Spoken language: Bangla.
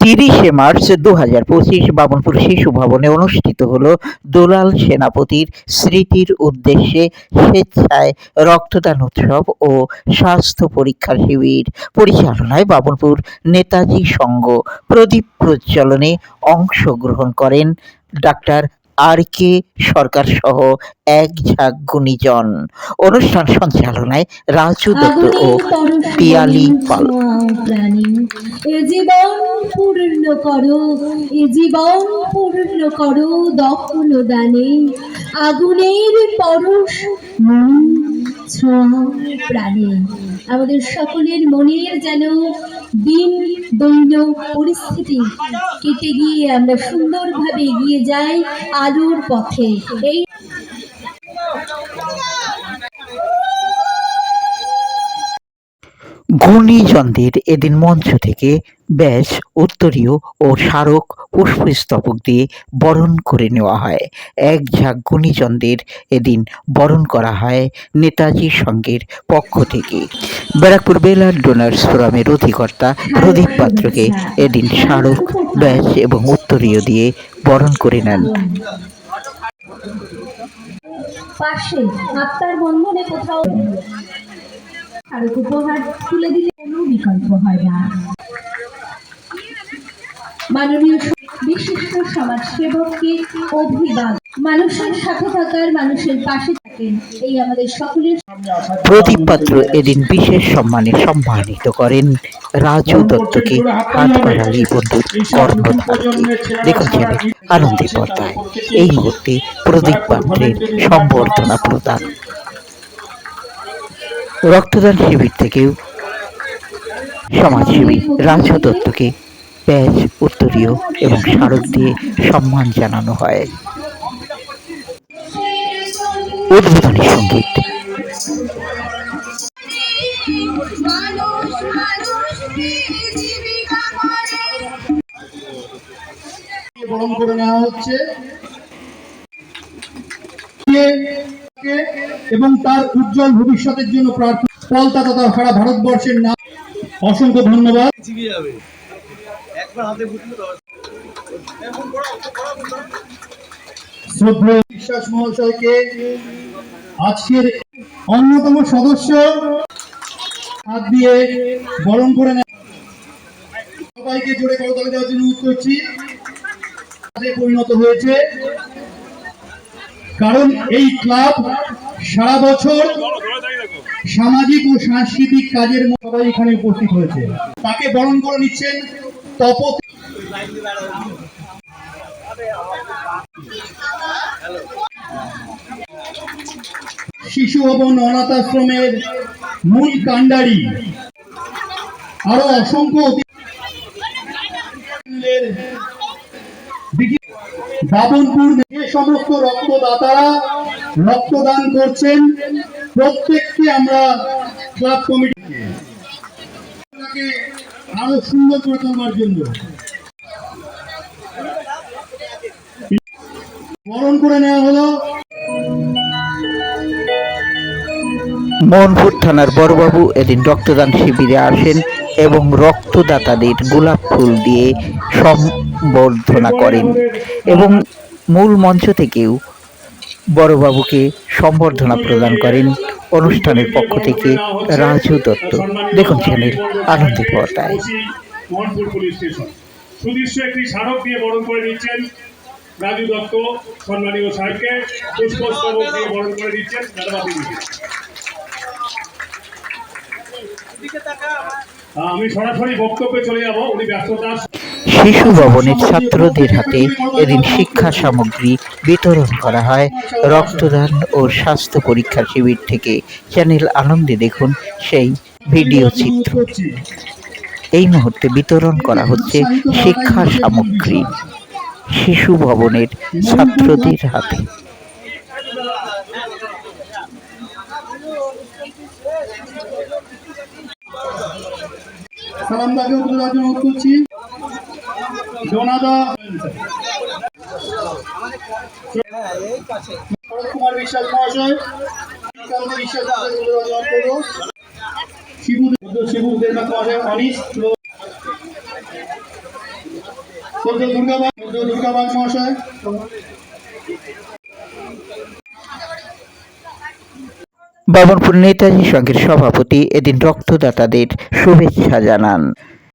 তিরিশে মার্চ দু হাজার পঁচিশ বামনপুর শিশু ভবনে অনুষ্ঠিত হল দোলাল সেনাপতির স্মৃতির উদ্দেশ্যে স্বেচ্ছায় রক্তদান উৎসব ও স্বাস্থ্য পরীক্ষা শিবির। পরিচালনায় বামনপুর নেতাজি সংঘ প্রদীপ প্রজ্বলনে অংশগ্রহণ করেন ডাক্তার আর কে? সরকার সহ এক ঝাঁক গুণীজন। অনুষ্ঠান সঞ্চালনায় রাজু দত্ত ও পিয়ালি পাল। এ জীবন পূর্ণ করো এ জীবন পূর্ণ করো দক্ষণ দানে। আগুনের পরশ মন ছোঁয়া প্রাণে। আমাদের সকলের মনের যেন দিন দৈন্য পরিস্থিতি কেটে গিয়ে আমরা সুন্দরভাবে এগিয়ে যাই আলোর পথে। এই গুণীজনদের এদিন মঞ্চ থেকে ব্যাস, উত্তরীয় ও স্মারক পুষ্পস্তবক দিয়ে বরণ করে নেওয়া হয়। এক ঝাঁক গুণীজনদের এদিন বরণ করা হয় নেতাজি সংঘের পক্ষ থেকে। ব্যারাকপুর বেলার ডোনার্স ফোরামের অধিকর্তা প্রদীপ পাত্রকে এদিন স্মারক, ব্যাস এবং উত্তরীয় দিয়ে বরণ করে নেন। পাশে আত্মার বন্ধনে কোথাও আর উপহার তুলে দিলে কোনো বিকল্প হয় না। মাননীয় বিশিষ্ট অভিবাদ মানুষের সাথে থাকার মানুষের পাশে থাকেন, এই আমাদের সকলের প্রদীপ পাত্র এদিন বিশেষ সম্মানে সম্মানিত করেন। রাজু দত্তকে হাত বাড়ালি বন্ধুর কর্ণধারকে দেখুন ছেলে পর্দায়। এই মুহূর্তে প্রদীপ পাত্রের সম্বর্ধনা প্রদান রক্তদান শিবির থেকেও সমাজসেবী রাজু দত্তকে ব্যাজ উত্তরীয় এবং স্মারক দিয়ে সম্মান জানানো হয়। উদ্বোধনী সংগীত। করে নেওয়া হচ্ছে। এবং তার উজ্জ্বল ভবিষ্যতের জন্য প্রার্থনা পলতা তথা সারা ভারতবর্ষের নাম অসংখ্য ধন্যবাদ। শ্রদ্ধেয় বিশ্বাস মহাশয়কে আজকের অন্যতম সদস্য হাত দিয়ে বরণ করে নেয় সবাইকে জোরে করতালি দেওয়ার জন্য করছি। পরিণত হয়েছে। কারণ এই ক্লাব সারা বছর সামাজিক ও সাংস্কৃতিক কাজের সবাই এখানে উপস্থিত হয়েছে। তাকে বরণ করে নিচ্ছেন তপত। শিশু ভবন অনাথ আশ্রমের মূল কাণ্ডারি। আরও অসংখ্য বাবনপুর যে সমস্ত রক্তদাতারা রক্তদান করছেন, প্রত্যেককে আমরা ক্লাব আরও সুন্দর করে জন্য। বরণ করে নেওয়া হলো। মোহনপুর থানার বড়বাবু, এদিন রক্তদান শিবিরে আসেন এবং রক্তদাতাদের গোলাপ ফুল দিয়ে সম্বর্ধনা করেন এবং মূল মঞ্চ থেকেও বড়বাবুকে সম্বর্ধনা প্রদান করেন। অনুষ্ঠানের পক্ষ থেকে রাজু দত্ত। দেখুন চ্যানেল আনন্দের পর্দায়। মোহনপুর পুলিশ স্টেশন সুদৃশ্য একটি স্মারক দিয়ে বরণ করে নিচ্ছেন রাজু দত্ত সম্মানীয় সাহেবকে পুষ্পস্তবক দিয়ে বরণ করে দিচ্ছেন দাদাবাবু আমি সরাসরি বক্তব্যে চলে যাব, উনি ব্যস্ততা শিশু ভবনের ছাত্রদের হাতে এদিন শিক্ষা সামগ্রী বিতরণ করা হয়। রক্তদান ও স্বাস্থ্য পরীক্ষা শিবির থেকে চ্যানেল আনন্দে দেখুন সেই ভিডিও চিত্র। এই মুহূর্তে বিতরণ করা হচ্ছে শিক্ষা সামগ্রী শিশু ভবনের ছাত্রদের হাতে। সালাম দাকে উপদেশ অনুরোধ করছি। জোনাদা। কুমার বিশ্বাস মহাশয়। শ্রীকান্ত বিশ্বাস শিবু শিবু শ্রদ্ধেয় মহাশয়। বামনপুর নেতাজি সংঘের সভাপতি এদিন রক্তদাতাদের শুভেচ্ছা জানান।